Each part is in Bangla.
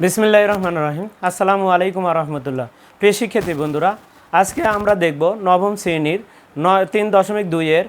বিসমিল্লাহ রহমান রহিম। আসসালামু আলাইকুম রহমতুল্লাহ। প্রিয় শিক্ষার্থী বন্ধুরা, আজকে আমরা দেখব নবম শ্রেণির ন তিন দশমিক দুইয়ের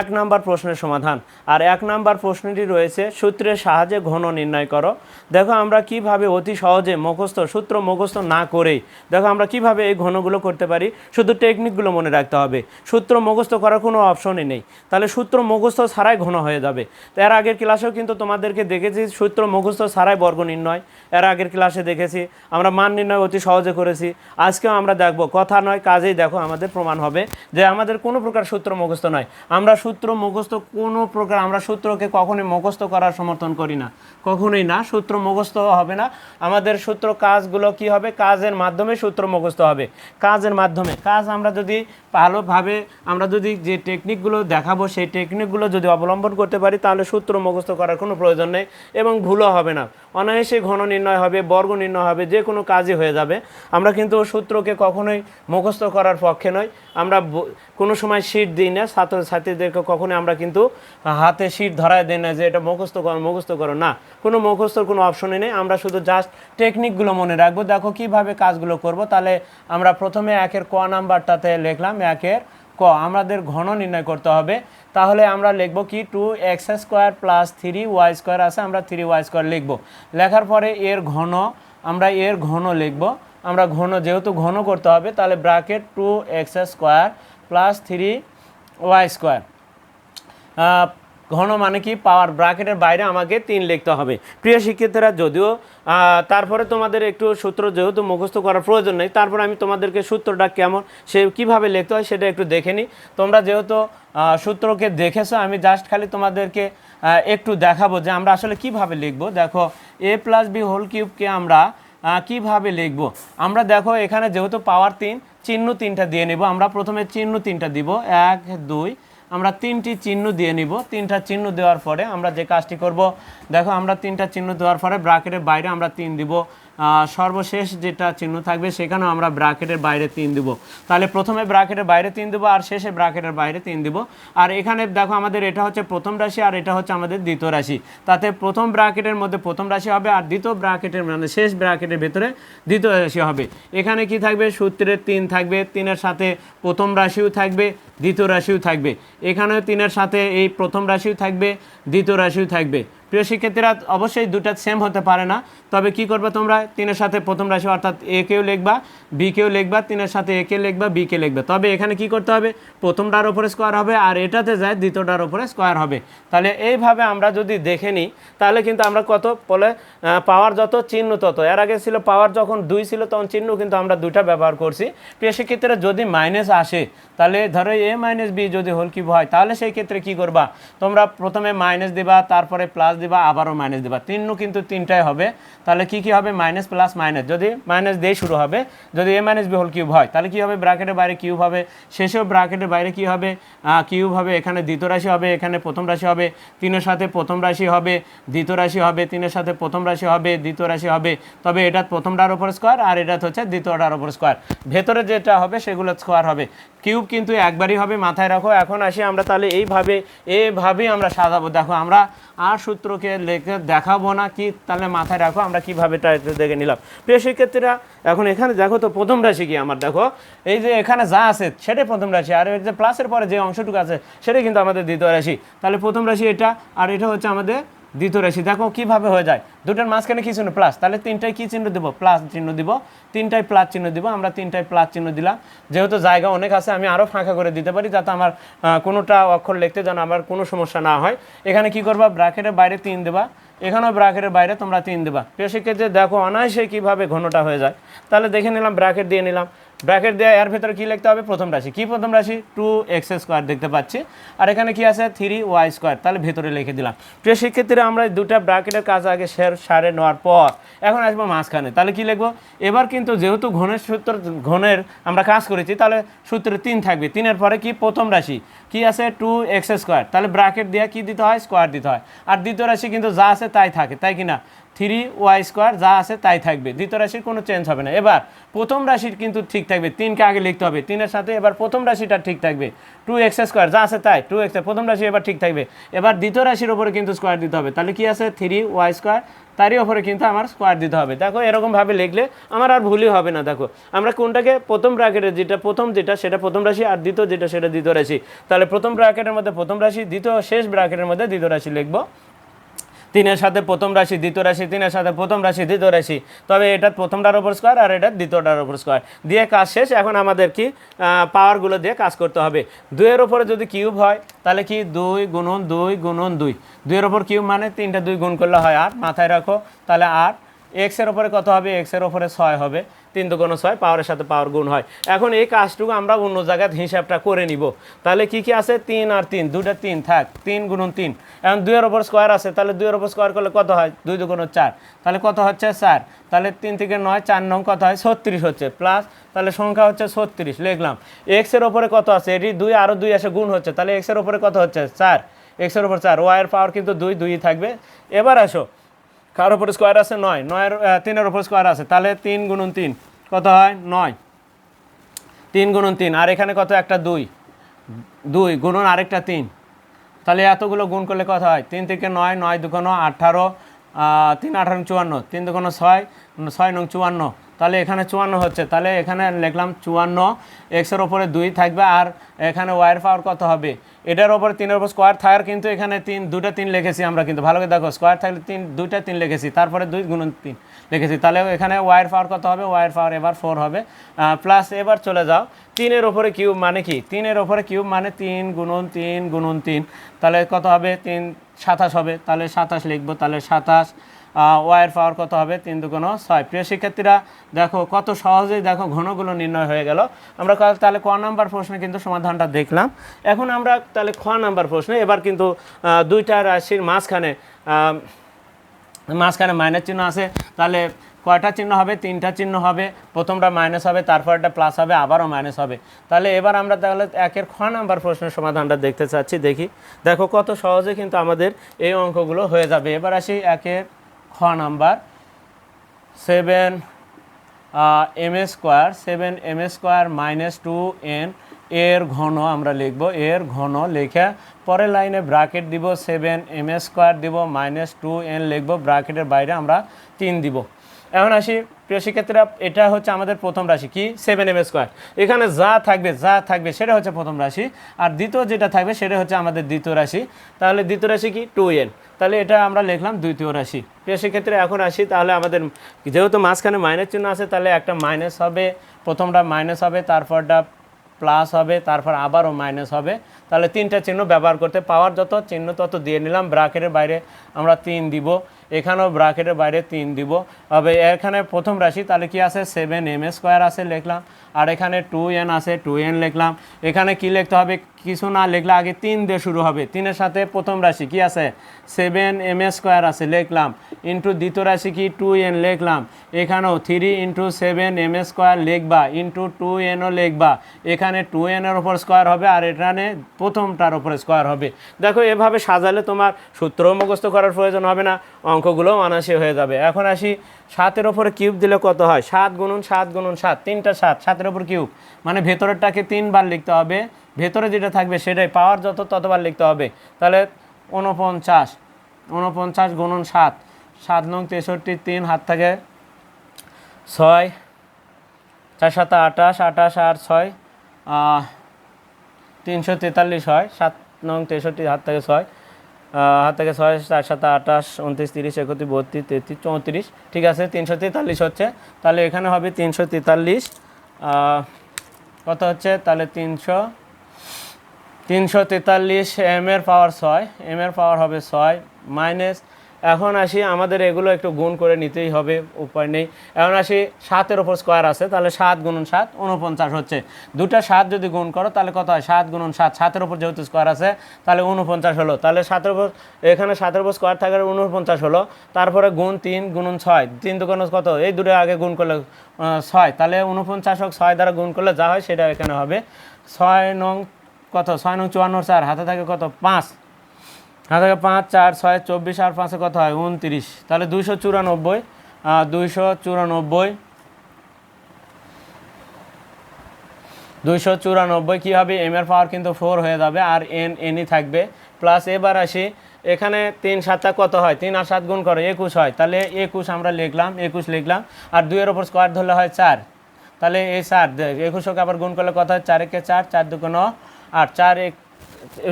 এক নাম্বার প্রশ্নের সমাধান। আর এক নাম্বার প্রশ্নটি রয়েছে, সূত্রের সাহায্যে ঘন নির্ণয় করো। দেখো, আমরা কীভাবে অতি সহজে মুখস্থ, সূত্র মুখস্থ না করেই, দেখো, আমরা কীভাবে এই ঘনগুলো করতে পারি? শুধু টেকনিকগুলো মনে রাখতে হবে। সূত্র মুখস্থ করার কোনো অপশনই নেই। তাহলে সূত্র মুখস্থ ছাড়াই ঘন হয়ে যাবে। তো এর আগের ক্লাসেও কিন্তু তোমাদেরকে দেখেছি, সূত্র মুখস্থ ছাড়াই বর্গ নির্ণয়। এর আগের ক্লাসে দেখেছি, আমরা মান নির্ণয় অতি সহজে করেছি। আজকেও আমরা দেখব, কথা নয়, কাজেই দেখো, আমাদের প্রমাণ হবে যে আমাদের কোনো প্রকার সূত্র মুখস্থ নয়। আমরা সূত্র মুখস্থ, কোনো প্রকার আমরা সূত্রকে কখনোই মুখস্থ করার সমর্থন করি না। কখনোই না, সূত্র মুখস্থ হবে না। আমাদের সূত্র কাজগুলো কি হবে? কাজের মাধ্যমে সূত্র মুখস্থ হবে। কাজের মাধ্যমে। কাজ আমরা যদি ভালোভাবে, আমরা যদি যে টেকনিকগুলো দেখাবো, সেই টেকনিকগুলো যদি অবলম্বন করতে পারি, তাহলে সূত্র মুখস্থ করার কোনো প্রয়োজন নেই এবং ভুলও হবে না। অনায়াসে ঘন নির্ণয় হবে, বর্গ নির্ণয় হবে, যে কোনো কাজই হয়ে যাবে। আমরা কিন্তু সূত্রকে কখনোই মুখস্থ করার পক্ষে নয় আমরা কোনো সময় শীট দিই না, ছাত্র ছাত্রীদেরকে কখনোই আমরা কিন্তু হাতে শীট ধরায় দিই না যে এটা মুখস্থ করো মুখস্থ করো। না, কোনো মুখস্থর কোনো অপশনই নেই। আমরা শুধু জাস্ট টেকনিকগুলো মনে রাখব। দেখো কীভাবে কাজগুলো করব। তাহলে আমরা প্রথমে একের ক নাম্বারটাতে লিখলাম। একের ক, আমাদের ঘন নির্ণয় করতে হবে। তাহলে আমরা লিখব কি? Two X square plus three Y square আছে, আমরা থ্রি ওয়াই স্কোয়ার লিখব। লেখার পরে এর ঘন, আমরা এর ঘন লিখব। আমরা ঘন, যেহেতু ঘন করতে হবে, তাহলে bracket two X square plus three Y square ঘন মানে কি? পাওয়ার ব্র্যাকেটের বাইরে আমাকে তিন লিখতে হবে। প্রিয় শিক্ষার্থীরা, যদিও তারপরে তোমাদের একটু সূত্র যেহেতু মুখস্থ করার প্রয়োজন নেই, তারপরে আমি তোমাদেরকে সূত্রটা কেমন সে কীভাবে লিখতে হয় সেটা একটু দেখে নিই। তোমরা যেহেতু সূত্রকে দেখেছ, আমি জাস্ট খালি তোমাদেরকে একটু দেখাবো যে আমরা আসলে কীভাবে লিখব। দেখো এ প্লাস বি হোল কিউবকে আমরা কীভাবে লিখব? আমরা দেখো এখানে যেহেতু পাওয়ার তিন, চিহ্ন তিনটা দিয়ে নেব। আমরা প্রথমে চিহ্ন তিনটা দিব। এক, দুই আমরা তিনটি চিহ্ন দিয়ে নিব। তিনটা চিহ্ন দেওয়ার পরে আমরা যে কাজটি করব, দেখো আমরা তিনটা চিহ্ন দেওয়ার পরে ব্রাকেটের বাইরে আমরা তিন দিব। সর্বশেষ যেটা চিহ্ন থাকবে, সেখানেও আমরা ব্র্যাকেটের বাইরে তিন দিব। তাহলে প্রথমে ব্র্যাকেটের বাইরে তিন দিব আর শেষে ব্র্যাকেটের বাইরে তিন দিব। আর এখানে দেখো আমাদের এটা হচ্ছে প্রথম রাশি আর এটা হচ্ছে আমাদের দ্বিতীয় রাশি। তাতে প্রথম ব্র্যাকেটের মধ্যে প্রথম রাশি হবে আর দ্বিতীয় ব্র্যাকেটের মানে শেষ ব্র্যাকেটের ভেতরে দ্বিতীয় রাশি হবে। এখানে কি থাকবে? সূত্রের তিন থাকবে। তিনের সাথে প্রথম রাশিও থাকবে, দ্বিতীয় রাশিও থাকবে। এখানেও তিনের সাথে এই প্রথম রাশিও থাকবে, দ্বিতীয় রাশিও থাকবে। প্রিয় শিক্ষার্থীরা, অবশ্যই দুটা সেম হতে পারে না। তবে কি করবে তোমরা? তিনের সাথে প্রথম রাশি অর্থাৎ এ কেও লিখবা বি কেও লিখবা, তিনের সাথে এ কে লিখবা বি কে লিখবে। তবে এখানে কি করতে হবে? প্রথমটার ওপরে স্কোয়ার হবে আর এটাতে যায় দ্বিতীয়টার ওপরে স্কোয়ার হবে। তাহলে এইভাবে আমরা যদি দেখে নিই, তাহলে কিন্তু আমরা কত? বলে পাওয়ার যত, চিহ্ন তত। এর আগে ছিল পাওয়ার যখন দুই ছিল, তখন চিহ্ন কিন্তু আমরা দুইটা ব্যবহার করছি। প্রিয় শিক্ষার্থীরা, যদি মাইনাস আসে, তাহলে ধরো এ মাইনাস বি যদি হোল কিউব হয়, তাহলে সেই ক্ষেত্রে কি করবা? তোমরা প্রথমে মাইনাস দিবা, তারপরে প্লাস দিবা, আবারও মাইনাস দিবা। তিনও কিন্তু তিনটাই হবে। তাহলে কি কি হবে? মাইনাস প্লাস মাইনাস যদি মাইনাস দিয়ে শুরু হবে, যদি A minus B whole cube হয়, তাহলে কি হবে? ব্র্যাকেটের বাইরে কিউব হবে। শেষেও ব্র্যাকেটের বাইরে কি হবে? কিউব হবে। এখানে দ্বিতীয় রাশি হবে, এখানে প্রথম রাশি হবে। তিনের সাথে প্রথম রাশি হবে, দ্বিতীয় রাশি হবে, তিনের সাথে প্রথম রাশি হবে, দ্বিতীয় রাশি হবে। তবে এটা প্রথমটার উপর স্কোয়ার আর এটা হচ্ছে দ্বিতীয়টার উপর স্কোয়ার ভেতরে যেটা হবে, সেগুলো স্কোয়ার হবে। কিউব কিন্তু একবারই হবে, মাথায় রাখো। এখন আসি আমরা তাহলে এইভাবে এইভাবেই আমরা সাজাবো। দেখো, আমরা আর সূত্রকে লেখে দেখাবো না কি, তাহলে মাথায় রাখো, আমরা কীভাবে এটা দেখে নিলাম। প্রিয় শিক্ষার্থীরা, এখন এখানে দেখো তো প্রথম রাশি কি আমার, দেখো। এই যে এখানে যা আছে, সেটাই প্রথম রাশি। আর এই যে প্লাসের পরে যে অংশটুকু আছে, সেটাই কিন্তু আমাদের দ্বিতীয় রাশি। তাহলে প্রথম রাশি এটা, আর এটা হচ্ছে আমাদের দ্বিতীয় রাশি, দেখো কীভাবে হয়ে যায়। দুটোর মাঝখানে কি চিহ্ন? প্লাস তাহলে তিনটায় কি চিহ্ন দিব? প্লাস চিহ্ন দিব। তিনটায় প্লাস চিহ্ন দিব। আমরা তিনটায় প্লাস চিহ্ন দিলাম। যেহেতু জায়গা অনেক আছে, আমি আরও ফাঁকা করে দিতে পারি যাতে আমার কোনোটা অক্ষর লিখতে যেন আমার কোনো সমস্যা না হয়। এখানে কি করবা? ব্র্যাকেটের বাইরে তিন দেবা। এখানেও ব্র্যাকেটের বাইরে তোমরা তিন দেবা। প্রিয় দেখো অনায়াসে কীভাবে ঘনটা হয়ে যায়। তাহলে দেখে নিলাম ব্র্যাকেট দিয়ে নিলাম। ব্র্যাকেট দেওয়া এর ভিতরে কি লিখতে হবে? প্রথম রাশি। কি প্রথম রাশি? টু এক্স স্কোয়ার দেখতে পাচ্ছি। আর এখানে কি আছে? থ্রি ওয়াই স্কোয়ার তাহলে ভেতরে লিখে দিলাম। প্রিয় শিক্ষার্থীরা আমরা দুটা ব্র্যাকেটের কাজ আগে শের সারে নেওয়ার পর, এখন আসব মাঝখানে। তাহলে কি লিখব? এবার কিন্তু যেহেতু ঘনের সূত্র ঘনের আমরা কাজ করেছি, তাহলে সূত্রে তিন থাকবে। তিনের পরে কি? প্রথম রাশি। কি আছে? টু এক্স স্কোয়ার তাহলে ব্র্যাকেট দিয়ে কি দিতে হয়? স্কোয়ার দিতে হয়। আর দ্বিতীয় রাশি কিন্তু যা আছে তাই থাকে। তাই কি না থ্রি ওয়াই স্কোয়ার যা আছে তাই থাকবে। দ্বিতীয় রাশির কোনো চেঞ্জ হবে না। এবার প্রথম রাশির কিন্তু ঠিক থাকবে। তিনকে আগে লিখতে হবে। তিনের সাথে এবার প্রথম রাশিটা ঠিক থাকবে। টু এক্স স্কোয়ার যা আছে তাই টু এক্স প্রথম রাশি এবার ঠিক থাকবে। এবার দ্বিতীয় রাশির ওপরে কিন্তু স্কোয়ার দিতে হবে। তাহলে কি আছে? থ্রি ওয়াই স্কোয়ার তারই ওপরে কিন্তু আমার স্কোয়ার দিতে হবে। দেখো এরকমভাবে লিখলে আমার আর ভুলই হবে না। দেখো, আমরা কোনটাকে প্রথম ব্র্যাকেটের যেটা প্রথম যেটা সেটা প্রথম রাশি আর দ্বিতীয় যেটা সেটা দ্বিতীয় রাশি। তাহলে প্রথম ব্র্যাকেটের মধ্যে প্রথম রাশি, দ্বিতীয় শেষ ব্র্যাকেটের মধ্যে দ্বিতীয় রাশি লিখব। তিনের সাথে প্রথম রাশি, দ্বিতীয় রাশি, তিনের সাথে প্রথম রাশি, দ্বিতীয় রাশি। তবে এটা প্রথমটার ওপর স্কোয়ার আর এটা দ্বিতীয়টার ওপর স্কোয়ার দিয়ে কাজ শেষ, এখন আমাদের কি পাওয়ারগুলো দিয়ে কাজ করতে হবে। দুইয়ের ওপরে যদি কিউব হয়, তাহলে কি, দুই গুণন দুই গুণন দুই। দুইয়ের ওপর কিউব মানে তিনটা দুই গুণ করলে হয় আর মাথায় রাখো, তাহলে আর এক্সের ওপরে কত হবে? এক্সের ওপরে ছয় হবে। তিন দুগুণ ছয় পাওয়ারের সাথে পাওয়ার গুণ হয়। এখন এই কাজটুকু আমরা অন্য জায়গায় হিসাবটা করে নিব। তাহলে কি কি আছে? তিন আর তিন দুটা তিন, থাক, তিন গুণন তিন। এখন দুইয়ের ওপর স্কোয়ার আছে, তাহলে দুইয়ের ওপর স্কোয়ার করলে কত হয়? দুই দুগুণ চার। তাহলে কত হচ্ছে? চার। তাহলে তিন থেকে নয়, চার নং কত হয়? ছত্রিশ হচ্ছে। প্লাস, তাহলে সংখ্যা হচ্ছে ছত্রিশ, লিখলাম। এক্সের ওপরে কত আছে? এটি দুই আরও দুই আসে গুণ হচ্ছে। তাহলে এক্সের ওপরে কত হচ্ছে? চার। এক্সের ওপর চার। ওয়াইয়ের পাওয়ার কিন্তু দুই দুই থাকবে। এবার আসো। কার ওপরে স্কোয়ার আছে নয়। নয়ের তিনের ওপর স্কোয়ার আছে। তাহলে তিন গুণন তিন। কত হয়? নয়। তিন গুণন তিন। আর এখানে কত? একটা দুই। দুই গুণন আরেকটা তিন। তাহলে এতগুলো গুণ করলে কত হয়? তিন থেকে নয় নয় দুগুণ আঠারো তিন আঠারো চুয়ান্ন। তিন দুগুণ ছয় ছয় নং চুয়ান্ন। তাহলে এখানে চুয়ান্ন হচ্ছে। তাহলে এখানে লিখলাম চুয়ান্ন এক্সের ওপরে দুই থাকবে আর এখানে ওয়াইয়ের পাওয়ার কত হবে? এটার ওপরে তিনের ওপর স্কোয়ার থাকার কিন্তু এখানে তিন দুটা তিন লিখেছি আমরা কিন্তু। ভালো করে দেখো স্কোয়ার থাকলে তিন, দুইটা তিন লিখেছি, তারপরে দুই গুণন তিন লিখেছি। তাহলে এখানে ওয়াইয়ের পাওয়ার কত হবে? ওয়াইয়ের পাওয়ার এবার ফোর হবে। প্লাস এবার চলে যাও। তিনের ওপরে কিউব মানে কি? তিনের ওপরে কিউব মানে তিন গুণন তিন গুণন তিন। তাহলে কত হবে? তিন সাতাশ হবে। তাহলে সাতাশ লিখব, তাহলে সাতাশ ওয়াইয়ের পাওয়ার কত হবে? তিন দুগুণ ছয়। প্রিয় শিক্ষার্থীরা, দেখো, কত সহজেই দেখো ঘনগুলো নির্ণয় হয়ে গেল। আমরা তাহলে ক নাম্বার প্রশ্নে কিন্তু সমাধানটা দেখলাম। এখন আমরা তাহলে খ নাম্বার প্রশ্নে, এবার কিন্তু দুইটা রাশির মাঝখানে মাঝখানে মাইনাস চিহ্ন আছে। তাহলে কয়টা চিহ্ন হবে? তিনটা চিহ্ন হবে। প্রথমটা মাইনাস হবে, তারপরটা প্লাস হবে, আবারও মাইনাস হবে। তাহলে এবার আমরা তাহলে একের খ নাম্বার প্রশ্নের সমাধানটা দেখতে চাচ্ছি, দেখি। দেখো, কত সহজে কিন্তু আমাদের এই অঙ্কগুলো হয়ে যাবে। এবার আসি একের খ number seven M A square seven M A square minus two N এর ঘন আমরা লিখব, এর ঘন লিখে পরের লাইনে ব্রাকেট দিব সেভেন এম এ স্কোয়ার দিব মাইনাস টু এন লিখব ব্রাকেটের বাইরে আমরা তিন দিব। এখন আসি প্রিয় শিক্ষার্থীরা, এটা হচ্ছে আমাদের প্রথম রাশি, কি? সেভেন এম স্কোয়ার এখানে যা থাকবে যা থাকবে, সেটা হচ্ছে প্রথম রাশি। আর দ্বিতীয় যেটা থাকবে, সেটা হচ্ছে আমাদের দ্বিতীয় রাশি। তাহলে দ্বিতীয় রাশি কি? টু এন তাহলে এটা আমরা লিখলাম দ্বিতীয় রাশি। প্রিয় শিক্ষার্থীরা, এখন আসি তাহলে আমাদের, যেহেতু মাঝখানে মাইনাস চিহ্ন আছে, তাহলে একটা মাইনাস হবে, প্রথমটা মাইনাস হবে, তারপরটা প্লাস হবে, তারপর আবারও মাইনাস হবে। তাহলে তিনটা চিহ্ন ব্যবহার করতে পাওয়ার যত, চিহ্ন তত দিয়ে নিলাম ব্রাকেটের বাইরে আমরা তিন দিব। এখানেও ব্রাকেটের বাইরে তিন দিব। তবে এখানে প্রথম রাশি, তাহলে কি আছে? সেভেন এম স্কোয়ার আছে, লিখলাম। আর এখানে টু এন আছে টু এন লিখলাম। এখানে কি লিখতে হবে? কিছু না লিখলে আগে তিন দিয়ে শুরু হবে। তিনের সাথে প্রথম রাশি কি আছে? সেভেন এম স্কোয়ার আছে, লিখলাম। ইন্টু দ্বিতীয় রাশি কি? টু এন লিখলাম। এখানেও three into seven M square লিখবা। ইন্টু টু এনও লিখবা। এখানে টু এনের ওপর স্কোয়ার হবে আর এখানে প্রথমটার ওপর স্কোয়ার হবে। দেখো, এভাবে সাজালে তোমার সূত্র মুখস্থ করার প্রয়োজন হবে না। অঙ্কগুলো অনায়াসে হয়ে যাবে। এখন আসি সাতের ওপরে কিউব দিলে কত হয়? সাত গুণন সাত গুণন সাত। তিনটা সাত, সাতের ওপর কিউব। মানে ভেতরেরটাকে তিনবার লিখতে হবে। ভেতরে যেটা থাকবে সেটাই পাওয়ার যত ততবার লিখতে হবে। তাহলে উনপঞ্চাশ উনপঞ্চাশ গুণন সাত। সাত নং তেষট্টি, তিন হাত থেকে ছয়, চার সাত আটাশ আটাশ আর ছয় তিনশো তেতাল্লিশ হয়। সাত নং তেষট্টি হাত থেকে ছয়। হাত থেকে ছয় চার সাত, আঠাশ, উনত্রিশ, তিরিশ, একত্রিশ, বত্রিশ, তেত্রিশ, চৌত্রিশ, ঠিক আছে, তিনশো তেতাল্লিশ হচ্ছে। তাহলে এখানে হবে তিনশো তেতাল্লিশ কত হচ্ছে? তাহলে তিনশো তিনশো তেতাল্লিশ এম এর পাওয়ার ছয়, এম এর পাওয়ার হবে ছয়, মাইনাস এখন আসি, আমাদের এগুলো একটু গুণ করে নিতেই হবে, উপায় নেই। এখন আসি, সাতের ওপর স্কোয়ার আছে, তাহলে সাত গুণন সাত উনপঞ্চাশ হচ্ছে। দুটা সাত যদি গুণ করো, তাহলে কত হয়? সাত গুণন সাত, সাতের ওপর যেহেতু স্কোয়ার আছে, তাহলে উনপঞ্চাশ হলো। তাহলে সাতের ওপর এখানে সাতের ওপর স্কোয়ার থাকার উনপঞ্চাশ হলো, তারপরে গুণ তিন, গুণন ছয়, তিন দুগুণ কত? এই দুটো আগে গুণ করলে ছয়, তাহলে উনপঞ্চাশ হোক, ছয় দ্বারা গুণ করলে যা হয় সেটা এখানে হবে। ছয় নং কত? ছয় নং চুয়ান্ন চার হাতে থাকে কত? পাঁচ। হাতে থাকে পাঁচ, চার, ছয়, চব্বিশ আর পাঁচে কত হয়? উনত্রিশ। তাহলে দুইশো চুরানব্বই দুইশো চুরানব্বই দুইশো চুরানব্বই কী হবে? এম এর পাওয়ার কিন্তু ফোর হয়ে যাবে আর এন এনই থাকবে। প্লাস এবার আসি, এখানে তিন সাতটা কত হয়? তিন আর সাত গুণ করে, একুশ হয়। তাহলে একুশ আমরা লিখলাম, একুশ লিখলাম, আর দুইয়ের ওপর স্কোয়ার ধরলে হয় চার। তাহলে এই চার একুশকে আবার গুণ করলে কত হয়? চার একে চার চার দুগুণ আর চার এক,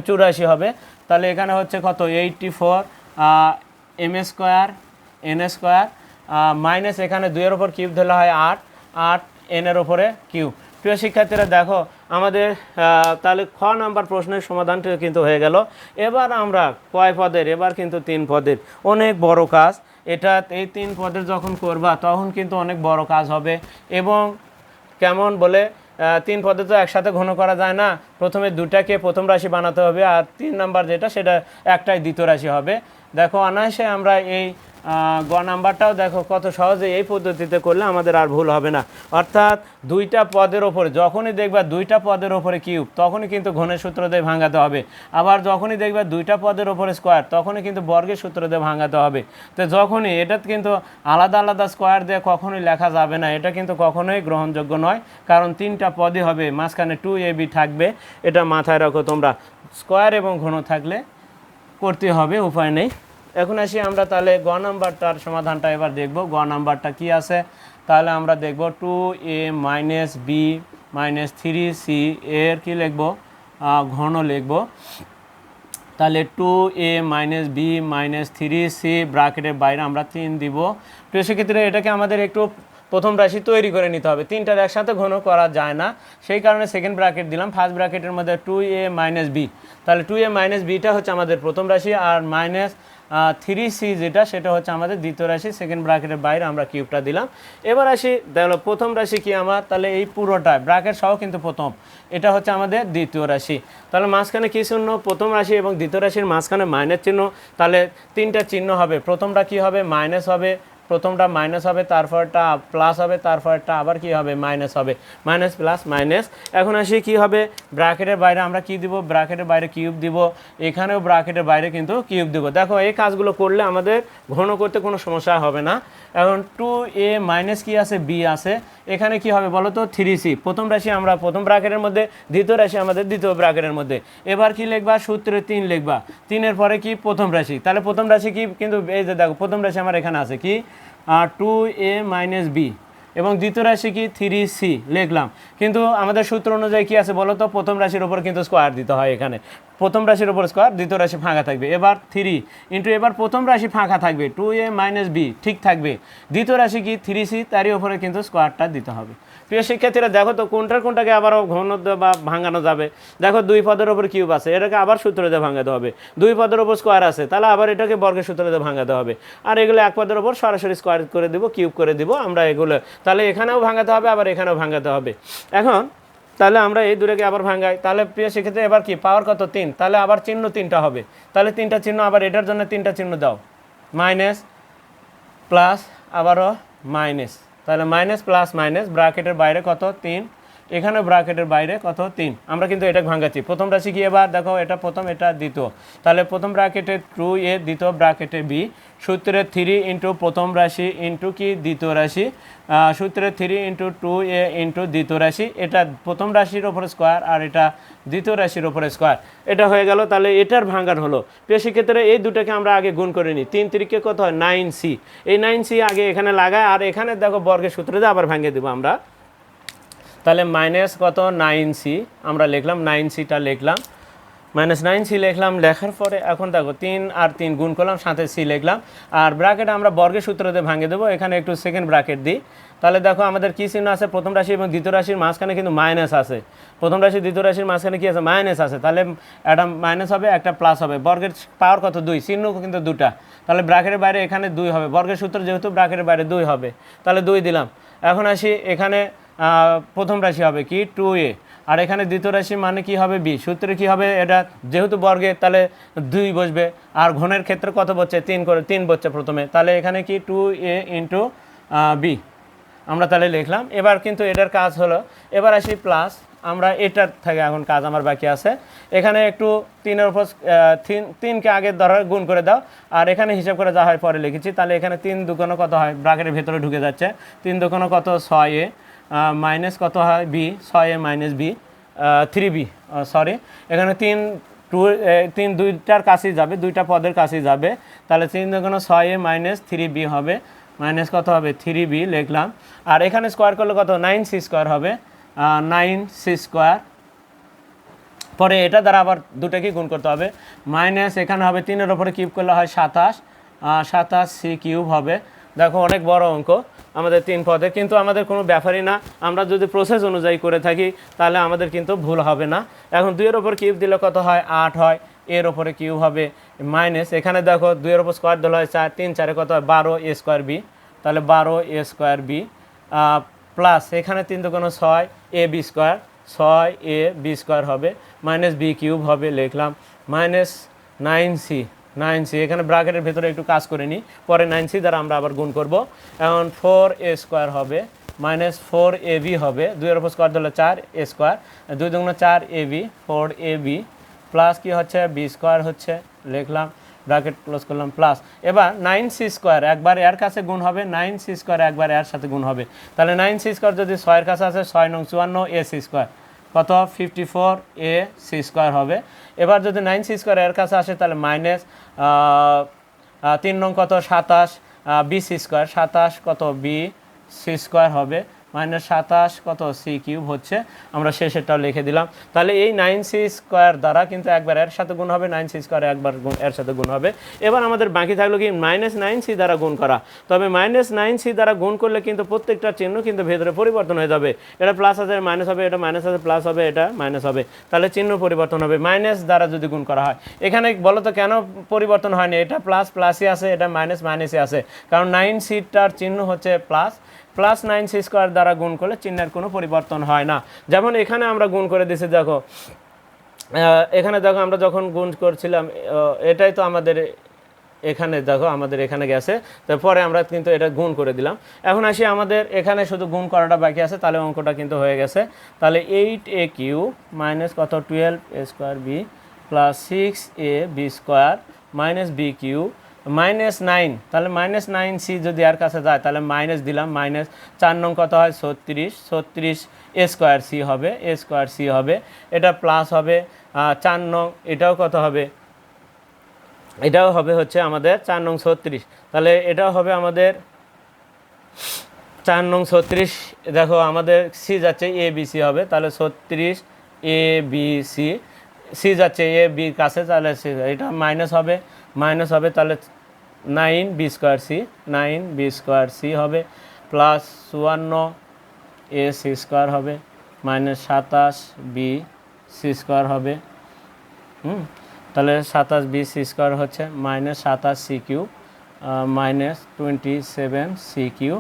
চুরাশি হবে। তাহলে এখানে হচ্ছে কত? Eighty four M square N square minus এখানে দুইয়ের ওপর কিউব ধরলে হয় আট আট এনের ওপরে কিউব প্রিয় শিক্ষার্থীরা, দেখো, আমাদের তাহলে খ নাম্বার প্রশ্নের সমাধানটি কিন্তু হয়ে গেল। এবার আমরা কয় পদের? এবার কিন্তু তিন পদের। অনেক বড় কাজ। এটা এই তিন পদের যখন করবা, তখন কিন্তু অনেক বড় কাজ হবে। এবং কেমন বলে তিন পদে তো একসাথে ঘন করা যায় না। প্রথমে দুটাকে প্রথম রাশি বানাতে হবে আর তিন নাম্বার যেটা, সেটা একটাই দ্বিতীয় রাশি হবে। দেখো, অনায়াসে আমরা এই গ নাম্বারটাও দেখো, কত সহজে এই পদ্ধতিতে করলে আমাদের আর ভুল হবে না। অর্থাৎ দুইটা পদের ওপরে, যখনই দেখবা দুইটা পদের ওপরে কিউব, তখনই কিন্তু ঘনের সূত্র দিয়ে ভাঙাতে হবে। আবার যখনই দেখবা দুইটা পদের ওপরে স্কোয়ার, তখনই কিন্তু বর্গের সূত্র দিয়ে ভাঙাতে হবে। তো যখনই, এটা কিন্তু আলাদা আলাদা স্কোয়ার দিয়ে কখনোই লেখা যাবে না, এটা কিন্তু কখনোই গ্রহণযোগ্য নয়, কারণ তিনটা পদই হবে, মাঝখানে টু এ বি থাকবে, এটা মাথায় রাখো তোমরা। স্কোয়ার এবং ঘন থাকলে করতে হবে, উপায় নেই। এখন আসি আমরা তাহলে গ নাম্বারটার সমাধানটা এবার দেখব। গ নাম্বারটা কি আছে? তাহলে আমরা দেখব two A minus B minus three C এর কি লিখব? ঘন লিখব। তাহলে two A minus B minus three C ব্রাকেটের বাইরে আমরা তিন দিব। তো সেক্ষেত্রে এটাকে আমাদের একটু প্রথম রাশি তৈরি করে নিতে হবে। তিনটার একসাথে ঘন করা যায় না। সেই কারণে সেকেন্ড ব্র্যাকেট দিলাম। ফার্স্ট ব্র্যাকেটের মধ্যে টু এ মাইনাস বি তাহলে টু এ মাইনাস বিটা হচ্ছে আমাদের প্রথম রাশি আর মাইনাস থ্রি সি যেটা, সেটা হচ্ছে আমাদের দ্বিতীয় রাশি। সেকেন্ড ব্র্যাকেটের বাইরে আমরা কিউবটা দিলাম। এবার আসি, দেখো, প্রথম রাশি কি আমার? তাহলে এই পুরোটা ব্র্যাকেট সহ কিন্তু প্রথম। এটা হচ্ছে আমাদের দ্বিতীয় রাশি। তাহলে মাঝখানে কী চিহ্ন? প্রথম রাশি এবং দ্বিতীয় রাশির মাঝখানে মাইনাস চিহ্ন। তাহলে তিনটা চিহ্ন হবে। প্রথমটা কি হবে? মাইনাস হবে। প্রথমটা মাইনাস হবে, তারপরটা প্লাস হবে, তারপরটা আবার কি হবে? মাইনাস হবে। মাইনাস প্লাস মাইনাস এখন আসি কি হবে? ব্র্যাকেটের বাইরে আমরা কি দিব? ব্র্যাকেটের বাইরে কিউব দিব। এখানেও ব্র্যাকেটের বাইরে কিন্তু কিউব দিব। দেখো, এই কাজগুলো করলে আমাদের ঘন করতে কোনো সমস্যা হবে না। এখন টু এ মাইনাস কি আছে? বি আছে। এখানে কি হবে বলো তো থ্রি সি প্রথম রাশি আমরা প্রথম ব্র্যাকেটের মধ্যে, দ্বিতীয় রাশি আমাদের দ্বিতীয় ব্র্যাকেটের মধ্যে। এবার কি লিখবা? সূত্রে তিন লিখবা। তিনের পরে কি? প্রথম রাশি। তাহলে প্রথম রাশি কি? কিন্তু এই যে দেখো, প্রথম রাশি আমার এখানে আছে কি? টু এ মাইনাস বি এবং দ্বিতীয় রাশি কি? থ্রি সি লিখলাম। কিন্তু আমাদের সূত্র অনুযায়ী কি আছে বলো তো প্রথম রাশির ওপর কিন্তু স্কোয়ার দিতে হয় এখানে। প্রথম রাশির উপর স্কোয়ার দ্বিতীয় রাশি ফাঁকা থাকবে। এবার থ্রি ইন্টু এবার প্রথম রাশি ফাঁকা থাকবে। টু এ মাইনাস বি ঠিক থাকবে। দ্বিতীয় রাশি কি? থ্রি সি তারই ওপরে কিন্তু স্কোয়ারটা দিতে হবে। প্রিয় শিক্ষার্থীরা, দেখো তো কোনটার কোনটাকে আবারও ঘন বা ভাঙানো যাবে। দেখো দুই পদের ওপর কিউব আছে, এটাকে আবার সূত্র দিয়ে ভাঙাতে হবে। দুই পদের ওপর স্কোয়ার আছে, তাহলে আবার এটাকে বর্গের সূত্র দিয়ে ভাঙাতে হবে। আর এগুলো এক পদের ওপর সরাসরি স্কোয়ার করে দিব, কিউব করে দিব আমরা এগুলো। তাহলে এখানেও ভাঙাতে হবে, আবার এখানেও ভাঙাতে হবে। এখন, তাহলে আমরা এই দূরেকে আবার ভাঙাই। তাহলে প্রিয় সেক্ষেত্রে এবার কি? পাওয়ার কত? তিন। তাহলে আবার চিহ্ন তিনটা হবে। তাহলে তিনটা চিহ্ন আবার এটার জন্য তিনটা চিহ্ন দাও। মাইনাস প্লাস আবারও মাইনাস। তাহলে মাইনাস প্লাস মাইনাস ব্রাকেটের বাইরে কত? তিন। এখানে ব্রাকেটের বাইরে কত? তিন। আমরা কিন্তু এটা ভাঙাচ্ছি। প্রথম রাশি কি এবার? দেখো, এটা প্রথম, এটা দ্বিতীয়। তাহলে প্রথম ব্র্যাকেটে টু এ, দ্বিতীয় ব্র্যাকেটে বি সূত্রে থ্রি ইন্টু প্রথম রাশি ইন্টু কি? দ্বিতীয় রাশি। সূত্রে three into two A into দ্বিতীয় রাশি। এটা প্রথম রাশির ওপরে স্কোয়ার আর এটা দ্বিতীয় রাশির ওপরে স্কোয়ার এটা হয়ে গেল, তাহলে এটার ভাঙান হলো। সেক্ষেত্রে এই দুটাকে আমরা আগে গুণ করে নিই। তিন তিরিকে কত হয়? নাইন সি এই নাইন সি আগে এখানে লাগায়, আর এখানে দেখো বর্গের সূত্রে আবার ভাঙিয়ে দেবো আমরা। তাহলে মাইনাস কত? নাইন সি আমরা লিখলাম নাইন সিটা লিখলাম। মাইনাস নাইন সি লিখলাম, লেখার পরে এখন দেখো তিন আর তিন গুণ করলাম, সাথে সি লিখলাম। আর ব্র্যাকেট আমরা বর্গের সূত্রতে ভাঙিয়ে দেবো, এখানে একটু সেকেন্ড ব্র্যাকেট দিই। তাহলে দেখো আমাদের কী চিহ্ন আছে? প্রথম রাশি এবং দ্বিতীয় রাশির মাঝখানে কিন্তু মাইনাস আছে। প্রথম রাশি, দ্বিতীয় রাশির মাঝখানে কি আছে? মাইনাস আছে। তাহলে একটা মাইনাস হবে, একটা প্লাস হবে। বর্গের পাওয়ার কত? দুই। চিহ্ন কিন্তু দুটা। তাহলে ব্র্যাকেটের বাইরে এখানে দুই হবে। বর্গের সূত্র যেহেতু ব্র্যাকেটের বাইরে দুই হবে। তাহলে দুই দিলাম। এখন আসি এখানে প্রথম রাশি হবে কি? টু এ আর এখানে দ্বিতীয় রাশি মানে কি হবে বি সূত্রে কি হবে? এটা যেহেতু বর্গে, তাহলে দুই বসবে। আর ঘনের ক্ষেত্রে কত বসছে তিন করে, তিন বসছে প্রথমে। তাহলে এখানে কি? টু এ ইন্টু বি আমরা তাহলে লিখলাম। এবার কিন্তু এটার কাজ হলো, এবার আসি প্লাস আমরা এটার থেকে এখন কাজ আমার বাকি আছে। এখানে একটু তিনের উপর তিন, তিনকে আগে ধরার গুণ করে দাও। আর এখানে হিসাব করে যা হয় পরে লিখেছি। তাহলে এখানে তিন দুগুণো কত হয়? ব্রাকেটের ভেতরে ঢুকে যাচ্ছে। তিন দুগুণো কত? ছয় এ মাইনাস কত হয়? বি ছয় A minus B three B sorry এখানে তিন, টু তিন দুইটার কাছেই যাবে, দুইটা পদের কাছেই যাবে। তাহলে তিন দুগুণো ছয় এ মাইনাস থ্রি বি হবে। মাইনাস কত হবে? থ্রি বি লিখলাম। আর এখানে স্কোয়ার করলে কত? নাইন সি স্কোয়ার হবে। নাইন সি স্কোয়ার পরে এটা দ্বারা আবার দুটাকে গুণ করতে হবে। মাইনাস এখানে হবে, তিনের ওপরে কিউব করলে হয় সাতাশ। সাতাশ সি কিউব হবে। দেখো, অনেক বড় অঙ্ক। আমাদের তিন পদে। কিন্তু আমাদের কোনো ব্যাপারই না। আমরা যদি প্রসেস অনুযায়ী করে থাকি, তাহলে আমাদের কিন্তু ভুল হবে না। এখন দুইয়ের ওপর কিউব দিলে কত হয়? আট হয়। এর ওপরে কিউব হবে মাইনাস এখানে দেখো, দুইয়ের ওপর স্কোয়ার দিলে হয় চার, তিন, চারে কত হয়? বারো এ স্কোয়ার বি তাহলে বারো এ স্কোয়ার বি প্লাস এখানে তিন কোনো ছয় এ বি স্কোয়ার ছয় এ বি স্কোয়ার হবে। মাইনাস বি কিউব হবে, লিখলাম। Minus nine C nine C, এখানে ব্রাকেটের ভেতরে একটু কাজ করে নিই পরে নাইন সি দ্বারা আমরা আবার গুণ করব। এখন ফোর এ স্কোয়ার হবে, মাইনাস ফোর এ বি হবে দুইয়ের উপর স্কোয়ার দিলে চার এ স্কোয়ার, দুই দুগুণ চার A B, four A B, plus কি হচ্ছে? বি স্কোয়ার হচ্ছে, লিখলাম, ব্র্যাকেট ক্লোজ করলাম, প্লাস। এবার নাইন সি স্কোয়ার একবার এর কাছে গুণ হবে, নাইন সি স্কোয়ার একবার এর সাথে গুণ হবে। তাহলে নাইন সি স্কোয়ার যদি ছয়ের কাছে আছে ছয় নং চুয়ান্ন এ সি স্কোয়ার। কত? Fifty four A C square হবে। এবার যদি নাইন সি স্কোয়ার এর কাছে আসে, তাহলে মাইনাস তিন নং কত? সাতাশ বি সি স্কোয়ার। সাতাশ কত? বি সি স্কোয়ার হবে। মাইনাস সাতাশ কত? সি কিউব হচ্ছে। আমরা শেষেরটাও লিখে দিলাম। তাহলে এই নাইন সি স্কোয়ার দ্বারা কিন্তু একবার এর সাথে গুণ হবে, নাইন সি স্কোয়ার একবার এর সাথে গুণ হবে। এবার আমাদের বাকি থাকল কি? মাইনাস নাইন সি দ্বারা গুণ করা। তবে মাইনাস নাইন সি দ্বারা গুণ করলে কিন্তু প্রত্যেকটা চিহ্ন কিন্তু ভেতরে পরিবর্তন হয়ে যাবে। এটা প্লাস আছে মাইনাস হবে, এটা মাইনাস আছে প্লাস হবে, এটা মাইনাস হবে। তাহলে চিহ্ন পরিবর্তন হবে। মাইনাস দ্বারা যদি গুণ করা হয়। এখানে বলো তো কেন পরিবর্তন হয়নি? এটা প্লাস প্লাসই আছে, এটা মাইনাস মাইনাসই আছে। কারণ নাইন সিটার চিহ্ন হচ্ছে plus plus nine C square দ্বারা গুণ করলে চিহ্নের কোনো পরিবর্তন হয় না। যেমন এখানে আমরা গুণ করে দিছি, দেখো এখানে দেখো আমরা যখন গুণ করছিলাম এটাই তো আমাদের এখানে, দেখো, আমাদের এখানে গেছে। তারপরে আমরা কিন্তু এটা গুণ করে দিলাম। এখন আসি আমাদের এখানে শুধু গুণ করাটা বাকি আছে, তাহলে অঙ্কটা কিন্তু হয়ে গেছে। তাহলে এইট এ কিউ মাইনাস কত? Twelve A square B plus six A B square minus B cube minus nine, তাহলে মাইনাস নাইন সি যদি আর কাছে যায়, তাহলে মাইনাস দিলাম, মাইনাস চার নং কত হয়? ছত্রিশ ছত্রিশ এ স্কোয়ার সি হবে, এ স্কোয়ার সি হবে, এটা প্লাস হবে চার নং, এটাও কত হবে? এটাও হবে হচ্ছে আমাদের চার নং ছত্রিশ, তাহলে এটাও হবে আমাদের চার নং ছত্রিশ, দেখো আমাদের সি যাচ্ছে এ, বি, সি হবে, তাহলে ছত্রিশ এ, বি, সি সি যাচ্ছে এ, বি কাছে, তাহলে সি, এটা মাইনাস হবে মাইনাস হবে তাহলে nine B square C, nine B square C হবে প্লাস চুয়ান্ন এ সি স্কোয়ার হবে, মাইনাস সাতাশ বি সি স্কোয়ার হবে। হুম? তাহলে সাতাশ বি সি স্কোয়ার হচ্ছে মাইনাস সাতাশ C cube minus twenty seven C cube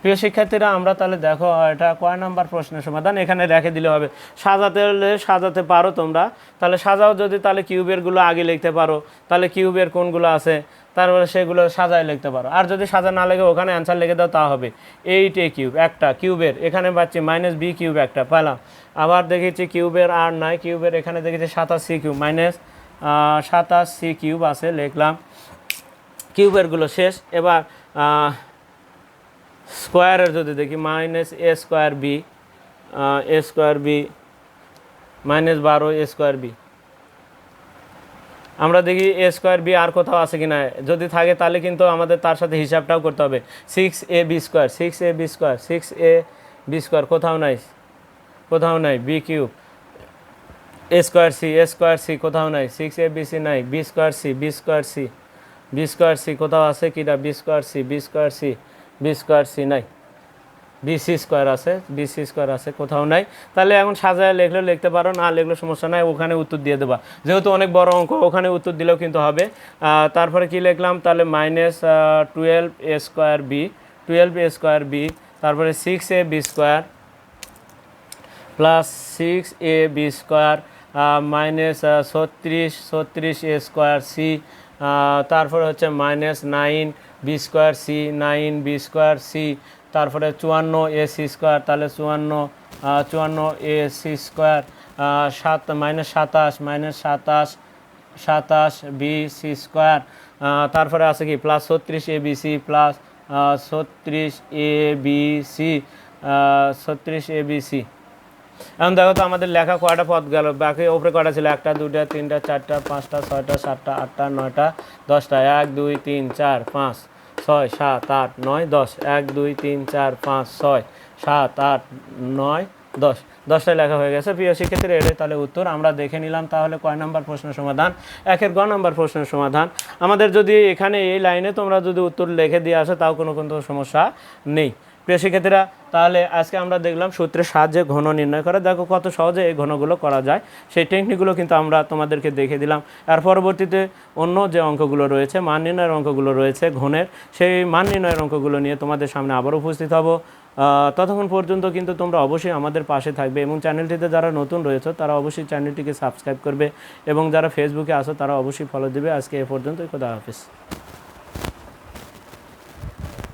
প্রিয় শিক্ষার্থীরা, আমরা তাহলে দেখো, এটা কয় নাম্বার প্রশ্নের সমাধান? এখানে রেখে দিলে হবে, সাজাতে হলে সাজাতে পারো তোমরা। তাহলে সাজাও যদি, তাহলে কিউবেরগুলো আগে লিখতে পারো। তাহলে কিউবের কোনগুলো আছে? তারপরে সেগুলো সাজায় লিখতে পারো। আর যদি সাজা না লেগে ওখানে অ্যান্সার লিখে দাও, তা হবে। এইট এ কিউব একটা কিউবের, এখানে পাচ্ছি মাইনাস বি কিউব একটা পেলাম আবার দেখেছি কিউবের আর নাই, কিউবের এখানে দেখেছি সাতাশ সি কিউব মাইনাস সাতাশ সি কিউব আছে, লিখলাম। কিউবেরগুলো শেষ। এবার স্কোয়ারের যদি দেখি minus A square B A square B minus বারো এ স্কোয়ার বি আমরা দেখি এ স্কোয়ার বি আর কোথাও আছে কিনা। যদি থাকে তাহলে কিন্তু আমাদের তার সাথে হিসাবটাও করতে হবে। Six A B square six A B square six A B square কোথাও নাই কোথাও নাই B cube A square C A square C কোথাও নাই সিক্স এ বি সি নাই B square C B square C B square C কোথাও আছে কিনা B square C B square C B square C নাই। বিসি স্কোয়ার আছে বিসি স্কোয়ার আছে, কোথাও নাই। তাহলে এখন সাজায় লিখলেও লিখতে পারো, না লিখলেও সমস্যা নাই, ওখানে উত্তর দিয়ে দেবা। যেহেতু অনেক বড় অঙ্ক, ওখানে উত্তর দিলেও কিন্তু হবে। তারপরে কি লিখলাম? তাহলে minus twelve A square B twelve A square B তারপরে six A B square plus six A B square minus ছত্রিশ ছত্রিশ এ স্কোয়ার সি তারপরে হচ্ছে minus nine B square C nine, B square C, তারপরে চুয়ান্ন এ সি স্কোয়ার, তাহলে চুয়ান্ন চুয়ান্ন এ সি স্কোয়ার সাত, মাইনাস সাতাশ মাইনাস সাতাশ সাতাশ বি সি স্কোয়ার তারপরে আছে কি প্লাস ছত্রিশ এ বি সি প্লাস ছত্রিশ এ বি সি ছত্রিশ এ বি সি। এখন দেখো তো আমাদের লেখা কয়টা পদ গেল? বাকি ওপরে কয়টা ছিল? একটা দুটা তিনটা, চারটা, পাঁচটা, ছয়টা, সাতটা, আটটা, নয়টা, দশটা। এক, দুই, তিন, চার, পাঁচ, ছয়, সাত, আট, নয়, দশ। এক, দুই, তিন, চার, পাঁচ, ছয়, সাত, আট, নয়, দশ। দশটা লেখা হয়ে গেছে। প্রিয় শিক্ষার্থীরা, এটাই তাহলে উত্তর। আমরা দেখে নিলাম তাহলে কয় নম্বর প্রশ্নের সমাধান? একের গ নম্বর প্রশ্নের সমাধান। আমাদের যদি এখানে এই লাইনে তোমরা যদি উত্তর লিখে দিয়ে আসো, তাও কোনো কোনো সমস্যা নেই। প্রিয় তাহলে আজকে আমরা দেখলাম সূত্রের সাহায্যে ঘন নির্ণয় করে। দেখো কত সহজে এই ঘনগুলো করা যায়। সেই টেকনিকগুলো কিন্তু আমরা তোমাদেরকে দেখে দিলাম। আর পরবর্তীতে অন্য যে অঙ্কগুলো রয়েছে, মান নির্ণয়ের অঙ্কগুলো রয়েছে ঘনের। সেই মান নির্ণয়ের অঙ্কগুলো নিয়ে তোমাদের সামনে আবার উপস্থিত হব। ততক্ষণ পর্যন্ত কিন্তু তোমরা অবশ্যই আমাদের পাশে থাকবে এবং চ্যানেলটিতে যারা নতুন রয়েছে, তারা অবশ্যই চ্যানেলটিকে সাবস্ক্রাইব করবে এবং যারা ফেসবুকে আসো তারা অবশ্যই ফলো দিবে। আজকে এ পর্যন্তই। খোদা হাফিজ।